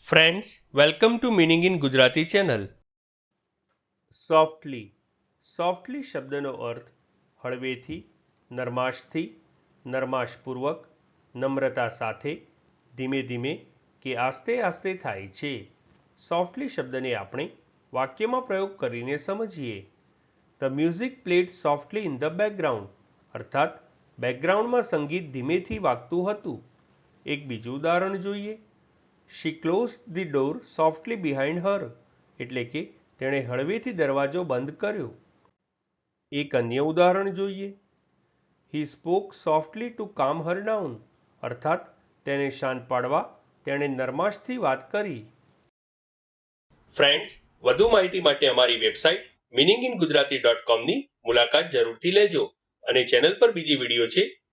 Friends welcome to meaning in Gujarati channel softly softly શબ્દનો અર્થ હળવેથી, નરમાશથી, નરમાશપૂર્વક, નમ્રતા સાથે, ધીમે ધીમે કે આસ્તે આસ્તે થાય છે. સોફ્ટલી શબ્દને આપણે વાક્યમાં પ્રયોગ કરીને સમજીએ. The music played softly in the background અર્થાત બેકગ્રાઉન્ડમાં સંગીત ધીમેથી વાગતું હતું. એક બીજું ઉદાહરણ જોઈએ. She close the door softly behind her એટલે કે તેણે હળવેથી દરવાજો બંધ કર્યો. એક અન્ય ઉદાહરણ જોઈએ. હી સ્પોક સોફ્ટલી ટુ કામ હર ડાઉન અર્થાત તેને શાંત પાડવા, તેણે નરમાશથી વાત કરી. ફ્રેન્ડ્સ વધુ માહિતી માટે અમારી website meaning in Gujarati dot કોમની મુલાકાત જરૂરથી લેજો અને ચેનલ પર બીજી વીડિયો છે